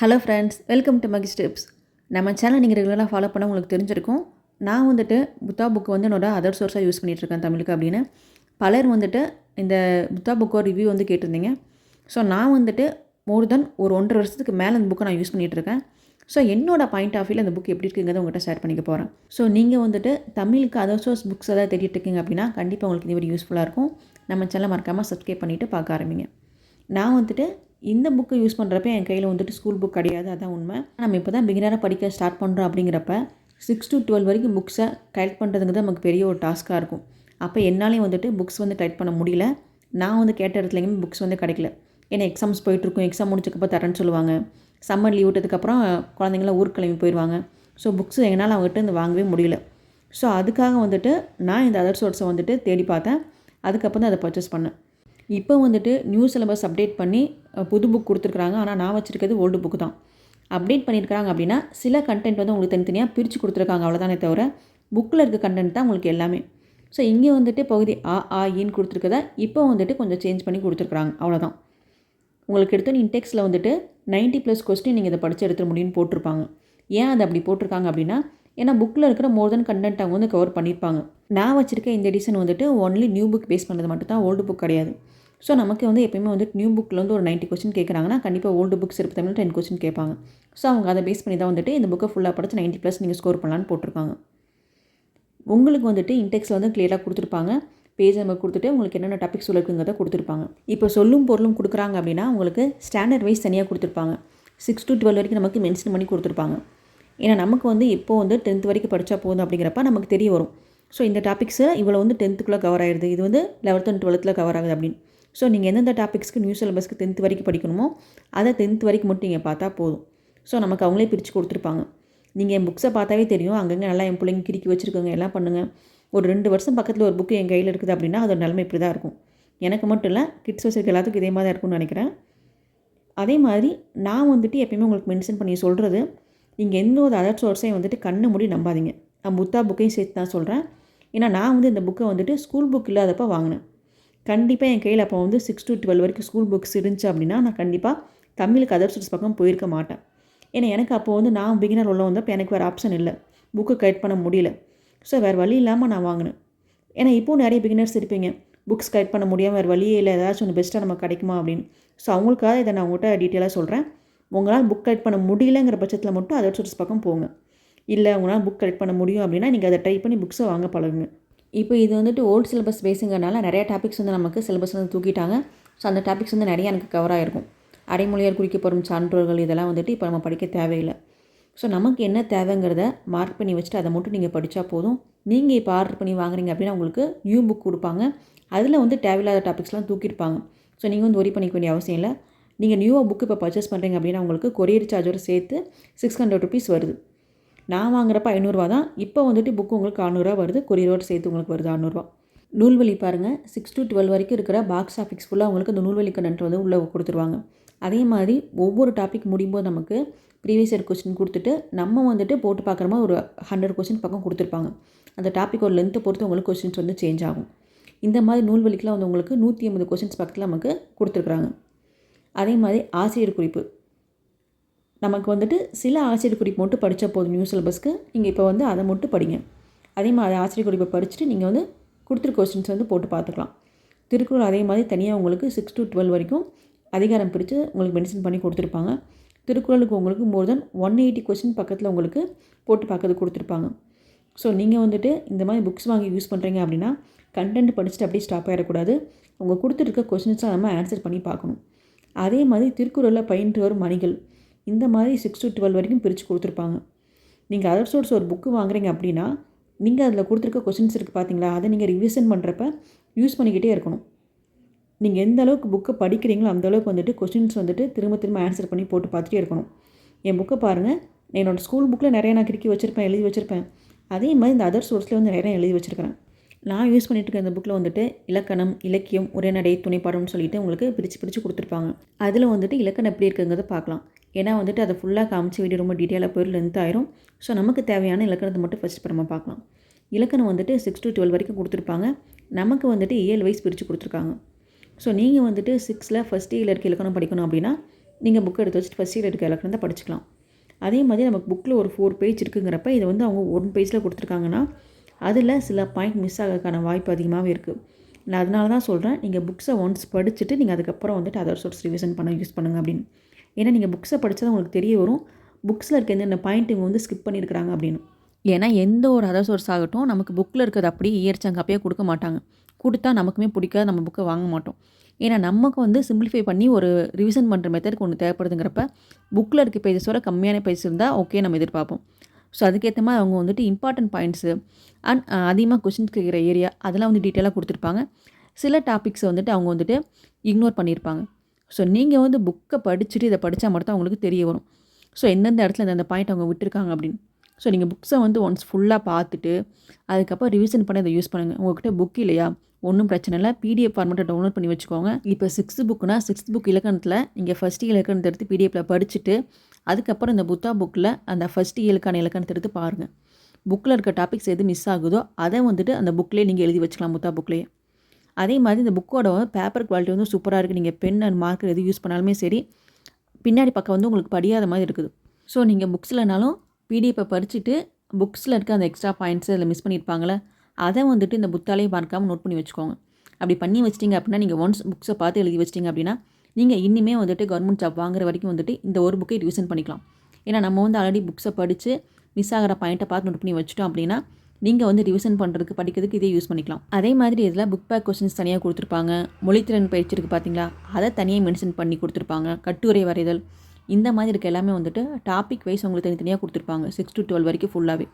Hello friends welcome to Magi steps நம்ம channel நீங்கள் ரெகுலராக ஃபாலோ பண்ண உங்களுக்கு தெரிஞ்சிருக்கும். நான் வந்துட்டு புத்தா புக்கு வந்து என்னோட அதர் சோர்ஸாக யூஸ் பண்ணிகிட்ருக்கேன் தமிழுக்கு அப்படின்னு. பலர் வந்துட்டு இந்த புத்தா புக்கோ ரிவ்யூ வந்து கேட்டிருந்தீங்க. ஸோ நான் வந்துட்டு மோர் தென் ஒரு ஒன்றரை வருஷத்துக்கு மேலே அந்த புக்கை நான் யூஸ் பண்ணிகிட்ருக்கேன் ஸோ என்னோட பாயிண்ட் ஆஃப் வியூவில் அந்த புக் எப்படி இருக்குங்கிறத உங்கள்கிட்ட ஷேர் பண்ணிக்க போகிறேன் ஸோ நீங்கள் வந்துட்டு தமிழுக்கு அதர் சோர்ஸ் புக்ஸ் ஏதாவது தேடிட்டு இருக்கீங்க அப்படின்னா கண்டிப்பாக உங்களுக்கு இது வீடியோ யூஸ்ஃபுல்லாக இருக்கும். நம்ம சேனலை மறக்காமல் சப்ஸ்கிரைப் பண்ணிவிட்டு பார்க்க ஆரம்பிங்க. நான் வந்துட்டு இந்த புக்கை யூஸ் பண்ணுறப்ப என் கையில் வந்துட்டு ஸ்கூல் புக் கிடையாது அதான் உண்மை. நம்ம இப்போ தான் பிகினராக படிக்க ஸ்டார்ட் பண்ணுறோம் அப்படிங்கிறப்ப சிக்ஸ் டு டுவெல் வரைக்கும் புக்ஸை கலெக்ட் பண்ணுறதுங்கிறது நமக்கு பெரிய ஒரு டாஸ்க்காக இருக்கும். அப்போ என்னாலையும் வந்துட்டு புக்ஸ் வந்து கலெக்ட் பண்ண முடியல. நான் வந்து கேட்ட இடத்துல புக்ஸ் வந்து கிடைக்கல. ஏன்னா எக்ஸாம்ஸ் போயிட்டுருக்கும் எக்ஸாம் முடிச்சக்கப்போ தரேன்னு சொல்லுவாங்க. சம்மர் லீவ் விட்டதுக்கப்புறம் குழந்தைங்களாம் ஊர் கிளம்பி போயிடுவாங்க. ஸோ புக்ஸ் எங்களால் அவங்ககிட்ட வந்து வாங்கவே முடியல. ஸோ அதுக்காக வந்துட்டு நான் இந்த அதர் சோர்ஸை வந்துட்டு தேடி பார்த்தேன். அதுக்கப்புறம் தான் அதை பர்ச்சேஸ் பண்ணேன். இப்போ வந்துட்டு நியூ சிலபஸ் அப்டேட் பண்ணி புது புக் கொடுத்துருக்குறாங்க. ஆனால் நான் வச்சுருக்கிறது ஓல்டு புக்கு தான். அப்டேட் பண்ணியிருக்கிறாங்க அப்படின்னா சில கண்டென்ட் வந்து உங்களுக்கு தனித்தனியாக பிரித்து கொடுத்துருக்காங்க. அவ்வளோதானே தவிர புக்கில் இருக்க கண்டென்ட் தான் உங்களுக்கு எல்லாமே. ஸோ இங்கே வந்துட்டு பகுதி ஆ ஆ ஈன்னு கொடுத்துருக்கத இப்போ வந்துட்டு கொஞ்சம் சேஞ்ச் பண்ணி கொடுத்துருக்குறாங்க. அவ்வளோதான் உங்களுக்கு எடுத்தோன்னு இன்டெக்ஸில் வந்துட்டு 90 ப்ளஸ் கொஸ்டின் நீங்கள் இதை படித்து எடுத்துட முடியும்னு போட்டிருப்பாங்க. ஏன் அதை அப்படி போட்டிருக்காங்க அப்படின்னா ஏன்னா புக்கில் இருக்கிற மோர் தென் கண்டென்ட் அவங்க வந்து கவர் பண்ணியிருப்பாங்க. நான் வச்சுருக்க இந்த எடிஷன் வந்துட்டு ஒன்லி நியூ புக் பேஸ் பண்ணது மட்டும் தான் ஓல்டு புக் கிடையாது. ஸோ நமக்கு வந்து எப்பயுமே வந்து நியூ புக்கில் வந்து ஒரு 90 கொஸ்டின் கேட்குறாங்கன்னா கண்டிப்பாக ஓல்டு புக்ஸ் இருப்பு தமிழ் டென் கொஸ்டின் கேட்பாங்க. ஸோ அவங்க அதை பேஸ் பண்ணி தான் வந்துட்டு இந்த புக்கை ஃபுல்லாக படித்து 90 ப்ளஸ் நீங்கள் ஸ்கோர் பண்ணலான்னு போட்டிருக்காங்க. உங்களுக்கு வந்துட்டு இன்டெக்ஸில் வந்து கிளியராக கொடுத்துருப்பாங்க. பேஜ் நம்பர் கொடுத்துட்டு உங்களுக்கு என்னென்ன டாபிக்ஸ் இருக்குங்கிறத கொடுத்துருப்பாங்க. இப்போ சொல்லும் பொருளும் கொடுக்குறாங்க அப்படின்னா உங்களுக்கு ஸ்டாண்டர்ட் வைஸ் தனியாக கொடுத்துருப்பாங்க. சிக்ஸ் டு டுவெல் வரைக்கும் நமக்கு மென்ஷன் பண்ணி கொடுத்துருப்பாங்க. ஏன்னா நமக்கு வந்து இப்போ வந்து டென்த் வரைக்கும் படித்தா போதும் அப்படிங்கிறப்ப நமக்கு தெரிய வரும். ஸோ இந்த டாபிக்ஸு இவ்வளோ வந்து டென்த்துக்குள்ளே கவர் ஆயிடுது இது வந்து லெவல்த் அண்ட் டுவெல்த்தில் கவர் ஆகுது அப்படின்னு. ஸோ நீங்கள் எந்தெந்த டாபிக்ஸ்க்கு நியூ சிலபஸ்க்கு டென்த் வரைக்கும் படிக்கணுமோ அதை டென்த் வரைக்கும் மட்டும் நீங்கள் பார்த்தா போதும். ஸோ நமக்கு அவங்களே பிரித்து கொடுத்துருப்பாங்க. நீங்கள் என் புக்ஸை பார்த்தாவே தெரியும். அங்கங்கே நல்லா என் பிள்ளைங்க கிறுக்கி வச்சுருக்கோங்க எல்லாம் பண்ணுங்கள் ஒரு ரெண்டு வருஷம் பக்கத்தில் ஒரு புக்கு என் கையில் இருக்குது அப்படின்னா அதோட நிலைமை இப்படி தான் இருக்கும். எனக்கு மட்டும் இல்லை கிட்ஸ் வச்சிருக்க எல்லாத்துக்கும் இதே மாதிரி தான் இருக்கும்னு நினைக்கிறேன். அதே மாதிரி நான் வந்துட்டு எப்பயுமே உங்களுக்கு மென்ஷன் பண்ணி சொல்கிறது நீங்கள் எந்த ஒரு அதர் சோர்ஸையும் வந்துட்டு கண்ணை மூடி நம்பாதீங்க. நான் புத்தா புக்கையும் சேர்த்து தான் சொல்கிறேன் ஏன்னா நான் வந்து இந்த புக்கை வந்துட்டு ஸ்கூல் புக் இல்லாதப்போ வாங்கினேன். கண்டிப்பாக என் கையில் அப்போ வந்து சிக்ஸ் டு டுவெல் வரைக்கும் ஸ்கூல் புக்ஸ் இருந்துச்சு அப்படின்னா நான் கண்டிப்பாக தமிழுக்கு அதர் சோர்ஸ் பக்கம் போயிருக்க மாட்டேன். ஏன்னா எனக்கு அப்போ வந்து நான் பிகினர் உள்ள வந்தப்போ எனக்கு வேறு ஆப்ஷன் இல்லை. புக்கு கைட் பண்ண முடியல. ஸோ வேறு வழி இல்லாமல் நான் வாங்கினேன். ஏன்னா இப்போது நிறைய பிகினர்ஸ் இருப்பீங்க. புக்ஸ் கைட் பண்ண முடியாமல் வேறு வழியே இல்லை. ஏதாச்சும் ஒன்று பெஸ்ட்டாக நமக்கு கிடைக்குமா அப்படின்னு. ஸோ அவங்களுக்காக இதை நான் உங்கள்கிட்ட டீட்டெயிலாக சொல்கிறேன் உங்களால் புக் கலெக்ட் பண்ண முடியலங்கிற பட்சத்தில் மட்டும் அதர் சோர்ஸ் பக்கம் போங்க. இல்லை உங்களால் புக் கலெக்ட் பண்ண முடியும் அப்படின்னா நீங்கள் அதை ட்ரை பண்ணி புக்ஸை வாங்க பழகுங்க. இப்போ இது வந்துட்டு ஓல்டு சிலபஸ் பேஸுங்கிறனால நிறையா டாபிக்ஸ் வந்து நமக்கு சிலபஸ் வந்து தூக்கிட்டாங்க. ஸோ அந்த டாபிக்ஸ் வந்து நிறையா எனக்கு கவர் ஆகிருக்கும் அடைமொழியார் குறிக்கப்படும் சான்றோர்கள் இதெல்லாம் வந்துட்டு இப்போ நம்ம படிக்க தேவையில்லை. ஸோ நமக்கு என்ன தேவைங்கிறத மார்க் பண்ணி வச்சுட்டு அதை மட்டும் நீங்கள் படித்தா போதும். நீங்கள் இப்போ ஆர்டர் பண்ணி வாங்குறீங்க அப்படின்னா உங்களுக்கு நியூ புக் கொடுப்பாங்க. அதில் வந்து தேவையில்லாத டாபிக்ஸ்லாம் தூக்கியிருப்பாங்க. ஸோ நீங்கள் வந்து ஒரி பண்ணிக்க வேண்டிய அவசியம் இல்லை. நீங்கள் நியூவாக புக்கு இப்போ பர்ச்சேஸ் பண்ணுறீங்க அப்படின்னா உங்களுக்கு கொரியர் சார்ஜோடு சேர்த்து சிக்ஸ் ஹண்ட்ரட் ருபீஸ் வருது. நான் வாங்குறப்ப ஐநூறுரூவா தான். இப்போ வந்துட்டு புக்கு உங்களுக்கு அறநூறுவா வருது. கொரியரோடு சேர்த்து உங்களுக்கு வருது அறநூறுவா. நூல்வழி பாருங்கள் சிக்ஸ் டு டுவெல் வரைக்கும் இருக்கிற பாக்ஸ் ஆஃபிக்ஸ் ஃபுல்லாக உங்களுக்கு அந்த நூல்வழி கண்டென்ட் வந்து உள்ளே கொடுத்துருவாங்க. அதே மாதிரி ஒவ்வொரு டாபிக் முடியும்போது நமக்கு ப்ரீவியஸ் இயர் கொஸ்டின் கொடுத்துட்டு நம்ம வந்துட்டு போட்டு பார்க்குற மாதிரி ஒரு ஹண்ட்ரட் கொஸ்டின் பக்கம் கொடுத்துருப்பாங்க. அந்த டாபிக் ஒரு லென்த்தை பொறுத்து உங்களுக்கு கொஸ்டின்ஸ் வந்து சேஞ்ச் ஆகும். இந்த மாதிரி நூல்வழிக்கெலாம் வந்து உங்களுக்கு நூற்றி ஐம்பது கொஸ்டின்ஸ் பக்கத்தில் நமக்கு கொடுத்துருக்குறாங்க. அதே மாதிரி ஆசிரியர் குறிப்பு. நமக்கு வந்துட்டு சில ஆசிரியர் குறிப்பு மட்டும் படித்தா போதும் நியூ சிலபஸ்க்கு நீங்கள் இப்போ வந்து அதை மட்டும் படிங்க. அதே மாதிரி ஆசிரியர் குறிப்பை படிச்சுட்டு நீங்கள் வந்து கொடுத்துருக்க கொஸ்டின்ஸ் வந்து போட்டு பார்த்துக்கலாம். திருக்குறள் அதே மாதிரி தனியாக உங்களுக்கு சிக்ஸ் டு டுவெல் வரைக்கும் அதிகாரம் பிரித்து உங்களுக்கு மென்ஷன் பண்ணி கொடுத்துருப்பாங்க. திருக்குறளுக்கு உங்களுக்கு more than one eighty question பக்கத்தில் உங்களுக்கு போட்டு பார்க்கறது கொடுத்துருப்பாங்க. ஸோ நீங்கள் வந்துட்டு இந்த மாதிரி புக்ஸ் வாங்கி யூஸ் பண்ணுறீங்க அப்படின்னா கண்டென்ட் படிச்சுட்டு அப்படியே ஸ்டாப் ஆகிடக்கூடாது உங்கள் கொடுத்துருக்க கொஸ்டின்ஸாக நம்ம ஆன்சர் பண்ணி பார்க்கணும். அதே மாதிரி திருக்குறளில் பயின்று வரும் மணிகள். இந்த மாதிரி சிக்ஸ் டு டுவெல் வரைக்கும் பிரித்து கொடுத்துருப்பாங்க. நீங்கள் அதர் சோர்ஸ் ஒரு புக்கு வாங்குறீங்க அப்படின்னா நீங்கள் அதில் கொடுத்துருக்க கொஷின்ஸ் இருக்குது பார்த்தீங்களா அதை நீங்கள் ரிவிஷன் பண்ணுறப்ப யூஸ் பண்ணிக்கிட்டே இருக்கணும். நீங்கள் எந்த அளவுக்கு புக்கை படிக்கிறீங்களோ அந்த அளவுக்கு வந்துட்டு கொஷின்ஸ் வந்துட்டு திரும்ப திரும்ப ஆன்சர் பண்ணி போட்டு பார்த்துட்டே இருக்கணும். என் புக்கை பாருங்கள் என்னோடய ஸ்கூல் புக்கில் நிறைய நான் கிறுக்கி வச்சுருப்பேன் எழுதி வச்சுருப்பேன். அதே மாதிரி இந்த அதர் சோர்ஸில் வந்து நிறைய எழுதி வச்சுருக்கிறேன். நான் யூஸ் பண்ணிட்டு இருக்க இந்த புக்கில் வந்துட்டு இலக்கணம் இலக்கியம் உரைநடை துணைப்பாடம்னு சொல்லிட்டு உங்களுக்கு பிரித்து பிரித்து கொடுத்துருப்பாங்க. அதில் வந்துட்டு இலக்கணம் எப்படி இருக்குங்கிறத பார்க்கலாம். ஏன்னா வந்துட்டு அதை ஃபுல்லாக காமிச்சு வீடியோ ரொம்ப டீட்டெயிலாக போய் லென்த் ஆயிரும். ஸோ நமக்கு தேவையான இலக்கணத்தை மட்டும் ஃபஸ்ட் இப்போ நம்ம பார்க்கலாம். இலக்கணம் வந்துட்டு சிக்ஸ் டு டுவெல் வரைக்கும் கொடுத்துருப்பாங்க. நமக்கு வந்துட்டு ஏழு வயசு பிரித்து கொடுத்துருக்காங்க. ஸோ நீங்கள் வந்துட்டு சிக்ஸில் ஃபஸ்ட் இயரில் இருக்க இலக்கணம் படிக்கணும் அப்படின்னா நீங்கள் புக் எடுத்து வச்சுட்டு ஃபஸ்ட் இயர் இருக்க இலக்கணத்தை படிச்சுக்கலாம். அதே மாதிரி நமக்கு புக்கில் ஒரு ஃபோர் பேஜ் இருக்குங்கிறப்ப இதை வந்து அவங்க ஒன் பேஜில் கொடுத்துருக்காங்கன்னா அதில் சில பாயிண்ட் மிஸ் ஆகிறதுக்கான வாய்ப்பு அதிகமாகவே இருக்குது நான் அதனால தான் சொல்கிறேன் நீங்கள் புக்ஸை ஒன்ஸ் படிச்சுட்டு நீங்கள் அதுக்கப்புறம் வந்துட்டு அதர் சோர்ஸ் ரிவிஷன் பண்ண யூஸ் பண்ணுங்க அப்படின்னு. ஏன்னா நீங்கள் புக்ஸை படித்தா உங்களுக்கு தெரிய வரும். புக்ஸில் இருக்க எந்தெந்த பாயிண்ட் இவங்க வந்து ஸ்கிப் பண்ணியிருக்கிறாங்க அப்படின்னு. ஏன்னா எந்த ஒரு அதர் சோர்ஸ் ஆகட்டும் நமக்கு புக்கில் இருக்கிறது அப்படியே இயற்சாங்க அப்படியே கொடுக்க மாட்டாங்க. கொடுத்தா நமக்குமே பிடிக்காது நம்ம புக்கை வாங்க மாட்டோம். ஏன்னா நமக்கு வந்து சிம்பிளிஃபை பண்ணி ஒரு ரிவிஷன் பண்ணுற மெத்தடுக்கு ஒன்று தேவைப்படுதுங்கிறப்ப புக்கில் இருக்க பேஜஸோட கம்மியான பேஜ் இருந்தால் ஓகே நம்ம எதிர்பார்ப்போம். ஸோ அதுக்கேற்ற மாதிரி அவங்க வந்துட்டு இம்பார்ட்டன்ட் பாயிண்ட்ஸு அண்ட் அதிகமாக கொஷின்ஸ் கேட்குற ஏரியா அதெல்லாம் வந்து டீட்டெயிலாக கொடுத்துருப்பாங்க. சில டாபிக்ஸை வந்துட்டு அவங்க வந்துட்டு இக்னோர் பண்ணியிருப்பாங்க. ஸோ நீங்கள் வந்து புக்கை படிச்சுட்டு இதை படித்தா மட்டும் உங்களுக்கு தெரிய வரும். ஸோ எந்தெந்த இடத்துல இந்த பாயிண்ட் அவங்க விட்டுருக்காங்க அப்படின்னு. ஸோ நீங்கள் புக்ஸை வந்து ஒன்ஸ் ஃபுல்லாக பார்த்துட்டு அதுக்கப்புறம் ரிவிஷன் பண்ணி அதை யூஸ் பண்ணுங்கள் உங்கள்கிட்ட புக் இல்லையா? ஒன்றும் பிரச்சனை இல்லை. பிடிஎஃப் ஃபார்மெட்டை டவுன்லோட் பண்ணி வச்சுக்கோங்க. இப்போ சிக்ஸ்த் புக்குனா சிக்ஸ்த் புக் இலக்கணத்தில் நீங்கள் ஃபஸ்ட் இலக்கணத்தை எடுத்து பிடிஎஃப்பில் படிச்சுட்டு அதுக்கப்புறம் இந்த புத்தா புக்கில் அந்த ஃபஸ்ட் இயலுக்கான இலக்கணத்தை எடுத்து பாருங்கள் புக்கில் இருக்க டாபிக்ஸ் எது மிஸ் ஆகுதோ அதை வந்துட்டு அந்த புக்லேயே நீங்கள் எழுதி வச்சுக்கலாம் புத்தா புக்லேயே அதே மாதிரி இந்த புக்கோட பேப்பர் குவாலிட்டி வந்து சூப்பராக இருக்குது நீங்கள் பென் அண்ட் மார்க்கர் எது யூஸ் பண்ணாலுமே சரி பின்னாடி பக்கம் வந்து உங்களுக்கு படியாத மாதிரி இருக்குது. ஸோ நீங்கள் புக்ஸ்லனாலும் பிடிஎஃப்பை படிச்சுட்டு புக்ஸில் இருக்க அந்த எக்ஸ்ட்ரா பாயிண்ட்ஸ் அதில் மிஸ் பண்ணியிருப்பாங்களே அதை வந்துட்டு இந்த புத்தாலே பார்க்காம நோட் பண்ணி வச்சுக்கோங்க. அப்படி பண்ணி வச்சிட்டிங்க அப்படின்னா நீங்கள் ஒன்ஸ் புக்ஸை பார்த்து எழுதி வச்சிட்டிங்க அப்படின்னா நீங்கள் இன்னுமே வந்துட்டு கவர்மெண்ட் ஜாப் வாங்குற வரைக்கும் வந்துட்டு இந்த ஒரு புக்கை ரிவிஷன் பண்ணிக்கலாம். ஏன்னா நம்ம வந்து ஆல்ரெடி புக்ஸை படித்து மிஸ் ஆகிற பாயிண்ட்டை பார்த்து நோட் பண்ணி வச்சிட்டோம் அப்படின்னா நீங்கள் வந்து ரிவிஷன் பண்ணுறதுக்கு படிக்கிறதுக்கு இதே யூஸ் பண்ணிக்கலாம். அதே மாதிரி இதில் புக் பேக் கொஸ்டின்ஸ் தனியாக கொடுத்துருப்பாங்க. மொழித்திறன் பயிற்சி இருக்குது பார்த்தீங்களா அதை தனியாக மென்ஷன் பண்ணி கொடுத்துருப்பாங்க. கட்டுரை வரைதல். இந்த மாதிரி இருக்க எல்லாமே வந்துட்டு டாபிக் வைஸ் உங்களுக்கு தனித்தனியாக கொடுத்துருப்பாங்க. சிக்ஸ் டு டுவெல் வரைக்கும் ஃபுல்லாகவே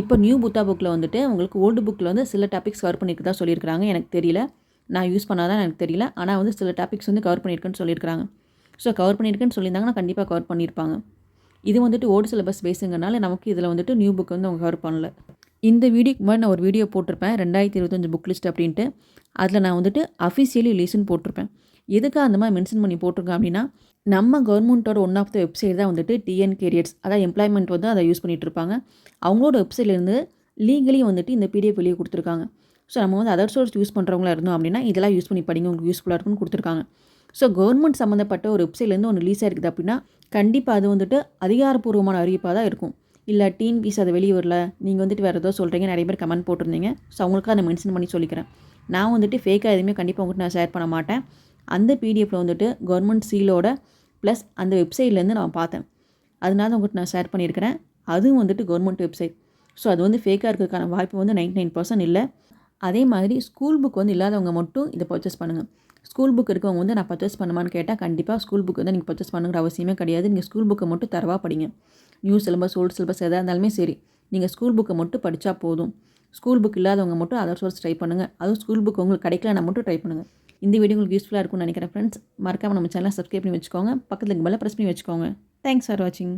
இப்போ நியூ புத்தா புக்கில் வந்துட்டு உங்களுக்கு ஓல்டு புக்கில் வந்து சில டாபிக்ஸ் கவர் பண்ணியிருக்கதா சொல்லியிருக்காங்க எனக்கு தெரியல. நான் யூஸ் பண்ணாதான் எனக்கு தெரியல. ஆனால் வந்து சில டாபிக்ஸ் வந்து கவர் பண்ணியிருக்கேன்னு சொல்லியிருக்காங்க ஸோ கவர் பண்ணியிருக்கேன்னு சொல்லியிருந்தாங்கன்னா கண்டிப்பாக கவர் பண்ணியிருப்பாங்க. இது வந்துட்டு ஓல்டு சிலபஸ் பேஸுங்கிறனால நமக்கு இதில் வந்துட்டு நியூ புக் வந்து அவங்க கவர் பண்ணல. இந்த வீடியோக்கு முன்னாடி நான் ஒரு வீடியோ போட்டிருப்பேன் ரெண்டாயிரத்தி இருபத்தஞ்சு புக் லிஸ்ட் அப்படின்ட்டு. அதில் நான் வந்துட்டு அஃபிஷியலி லிசன் போட்டிருப்பேன். எதுக்காக அந்த மாதிரி மென்ஷன் பண்ணி போட்டிருக்கேன் அப்படின்னா நம்ம கவர்மெண்ட்டோட ஒன் ஆஃப் த வெப்சைட் தான் வந்துட்டு டிஎன் கேரியர்ஸ் அதாவது எம்ப்ளாய்மெண்ட் வந்து அதை யூஸ் பண்ணிகிட்டு இருப்பாங்க. அவங்களோட வெப்சைட்லேருந்து லீகலி வந்துட்டு இந்த பிடிஎஃப் வெளியே கொடுத்துருக்காங்க. ஸோ நம்ம வந்து அதர் சோர்ஸ் யூஸ் பண்ணுறவங்களா இருந்தோம் அப்படின்னா இதெல்லாம் யூஸ் பண்ணி படிங்க உங்களுக்கு யூஸ்ஃபுல்லாக இருக்கும்னு கொடுத்துருக்காங்க. ஸோ கவர்மெண்ட் சம்மந்தப்பட்ட ஒரு வெப்சைட்லேருந்து ஒன்று ரிலீஸ் ஆயிருக்குது அப்படின்னா கண்டிப்பாக அது வந்துட்டு அதிகாரப்பூர்வமான அறிவிப்பாக தான் இருக்கும். இல்லை டீன் பீஸ் அதை வெளியே வரல. நீங்கள் வந்துட்டு வேறு ஏதோ சொல்கிறீங்க நிறைய பேர் கமெண்ட் போட்டிருந்தீங்க. ஸோ அவங்களுக்கு அதை மென்ஷன் பண்ணி சொல்லிக்கிறேன். நான் வந்துட்டு ஃபேக்காக எதுவுமே கண்டிப்பாக உங்கள்கிட்ட நான் ஷேர் பண்ண மாட்டேன். அந்த பிடிஎஃப்பில் வந்துட்டு கவர்மெண்ட் சீலோட ப்ளஸ் அந்த வெப்சைட்லேருந்து நான் பார்த்தேன். அதனால உங்கள்கிட்ட நான் ஷேர் பண்ணியிருக்கிறேன். அதுவும் வந்துட்டு கவர்மெண்ட் வெப்சைட் ஸோ அது வந்து ஃபேக்காக இருக்கிறதுக்கான வாய்ப்பு வந்து நைன்டி நைன் பர்சன்ட் இல்லை. அதே மாதிரி ஸ்கூல் புக் வந்து இல்லாதவங்க மட்டும் இதை பர்ச்சேஸ் பண்ணுங்கள் ஸ்கூல் புக் இருக்கவங்க வந்து நான் பர்ச்சேஸ் பண்ணுமான்னு கேட்டால் கண்டிப்பாக ஸ்கூல் புக் வந்து நீங்கள் பர்ச்சேஸ் பண்ணுங்கிற அவசியமே கிடையாது. நீங்கள் ஸ்கூல் புக்கை மட்டும் தரவா படிங்க. நியூ சிலபஸ் ஓல்டு சிலபஸ் எதாக இருந்தாலுமே சரி. நீங்கள் ஸ்கூல் புக்கை மட்டும் படித்தா போதும். ஸ்கூல் புக் இல்லாதவங்க மட்டும் அதர் சோர்ஸ் ட்ரை பண்ணுங்கள் அதுவும் ஸ்கூல் புக் உங்களுக்கு கிடைக்கலனா மட்டும் ட்ரை பண்ணுங்கள் இந்த வீடியோ உங்களுக்கு யூஸ்ஃபுல்லாக இருக்கும்னு நினைக்கிறேன் ஃப்ரெண்ட்ஸ் மறக்காமல் நம்ம சேனலை சப்ஸ்கிரைப் பண்ணி வச்சுக்கோங்க. பக்கத்தில் மேலே ப்ரெஸ் பண்ணி வச்சுக்கோங்க. தேங்க்ஸ் ஃபார் வாட்சிங்